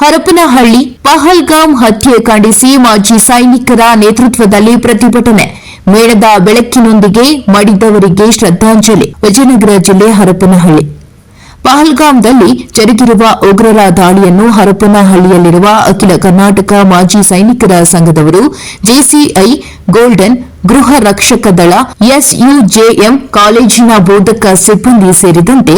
ಹರಪನಹಳ್ಳಿ ಪಹಲ್ಗಾಮ್ ಹತ್ಯೆ ಖಂಡಿಸಿ ಮಾಜಿ ಸೈನಿಕರ ನೇತೃತ್ವದಲ್ಲಿ ಪ್ರತಿಭಟನೆ. ಮೇಳದ ಬೆಳಕಿನೊಂದಿಗೆ ಮಡಿದವರಿಗೆ ಶ್ರದ್ಧಾಂಜಲಿ. ವಿಜಯನಗರ ಜಿಲ್ಲೆ ಹರಪನಹಳ್ಳಿ. ಪಹಲ್ಗಾಮ್ದಲ್ಲಿ ಜರುಗಿರುವ ಉಗ್ರರ ದಾಳಿಯನ್ನು ಹರಪನಹಳ್ಳಿಯಲ್ಲಿರುವ ಅಖಿಲ ಕರ್ನಾಟಕ ಮಾಜಿ ಸೈನಿಕರ ಸಂಘದವರು ಜೆಸಿಐ ಗೋಲ್ಡನ್ ಗೃಹ ರಕ್ಷಕ ದಳ ಎಸ್ಯುಜೆಎಂ ಕಾಲೇಜಿನ ಬೋಧಕ ಸಿಬ್ಬಂದಿ ಸೇರಿದಂತೆ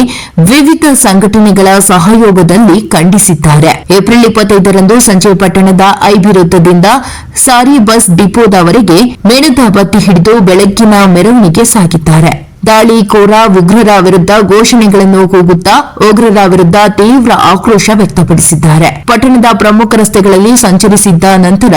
ವಿವಿಧ ಸಂಘಟನೆಗಳ ಸಹಯೋಗದಲ್ಲಿ ಖಂಡಿಸಿದ್ದಾರೆ. ಏಪ್ರಿಲ್ ಇಪ್ಪತ್ತೈದರಂದು ಸಂಜೆ ಪಟ್ಟಣದ ಐಬಿ ವೃತ್ತದಿಂದ ಸಾರಿ ಬಸ್ ಡಿಪೋದವರೆಗೆ ಮೇಣದ ಬತ್ತಿ ಹಿಡಿದು ಬೆಳಗ್ಗಿನ ಮೆರವಣಿಗೆ ಸಾಗಿದ್ದಾರೆ. ದಾಳಿಕೋರ ಉಗ್ರರ ವಿರುದ್ಧ ಘೋಷಣೆಗಳನ್ನು ಕೂಗುತ್ತಾ ಉಗ್ರರ ವಿರುದ್ಧ ತೀವ್ರ ಆಕ್ರೋಶ ವ್ಯಕ್ತಪಡಿಸಿದ್ದಾರೆ. ಪಟ್ಟಣದ ಪ್ರಮುಖ ರಸ್ತೆಗಳಲ್ಲಿ ಸಂಚರಿಸಿದ್ದ ನಂತರ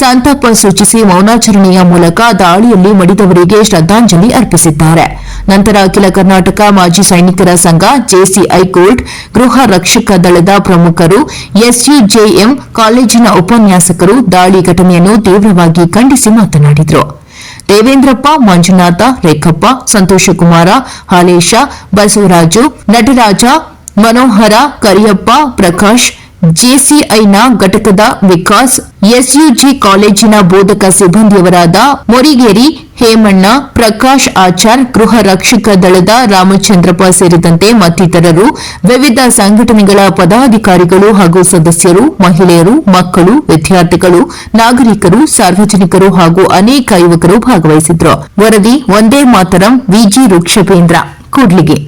ಸಂತಾಪ ಸೂಚಿಸಿ ಮೌನಾಚರಣೆಯ ಮೂಲಕ ದಾಳಿಯಲ್ಲಿ ಮಡಿದವರಿಗೆ ಶ್ರದ್ಧಾಂಜಲಿ ಅರ್ಪಿಸಿದ್ದಾರೆ. ನಂತರ ಅಖಿಲ ಕರ್ನಾಟಕ ಮಾಜಿ ಸೈನಿಕರ ಸಂಘ ಜೆಸಿಐ ಕೋರ್ಟ್, ಗೃಹ ರಕ್ಷಕ ದಳದ ಪ್ರಮುಖರು ಎಸ್ಯುಜೆಎಂ ಕಾಲೇಜಿನ ಉಪನ್ಯಾಸಕರು ದಾಳಿ ಘಟನೆಯನ್ನು ತೀವ್ರವಾಗಿ ಖಂಡಿಸಿ ಮಾತನಾಡಿದರು. ದೇವೇಂದ್ರಪ್ಪ ಮಂಜುನಾಥ ರೇಖಪ್ಪ ಸಂತೋಷಕುಮಾರ ಹಾಲೇಶ ಬಸವರಾಜು ನಟರಾಜ ಮನೋಹರ ಕರಿಯಪ್ಪ ಪ್ರಕಾಶ್ ಜೆಸಿಐನ ಘಟಕದ ವಿಕಾಸ್, ಎಸ್ಯುಜಿ ಕಾಲೇಜಿನ ಬೋಧಕ ಸಿಬ್ಬಂದಿಯವರಾದ ಮೊರಿಗೇರಿ ಹೇಮಣ್ಣ, ಪ್ರಕಾಶ್ ಆಚಾರ್, ಗೃಹ ರಕ್ಷಕ ದಳದ ರಾಮಚಂದ್ರಪ್ಪ ಸೇರಿದಂತೆ ಮತ್ತಿತರರು, ವಿವಿಧ ಸಂಘಟನೆಗಳ ಪದಾಧಿಕಾರಿಗಳು ಹಾಗೂ ಸದಸ್ಯರು, ಮಹಿಳೆಯರು, ಮಕ್ಕಳು, ವಿದ್ಯಾರ್ಥಿಗಳು, ನಾಗರಿಕರು, ಸಾರ್ವಜನಿಕರು ಹಾಗೂ ಅನೇಕ ಯುವಕರು ಭಾಗವಹಿಸಿದ್ರು ವರದಿ ಒಂದೇ ಮಾತರಂ, ವಿಜಿ ವೃಕ್ಷಪೇಂದ್ರ ಕೂಡ್ಲಿಗೆ.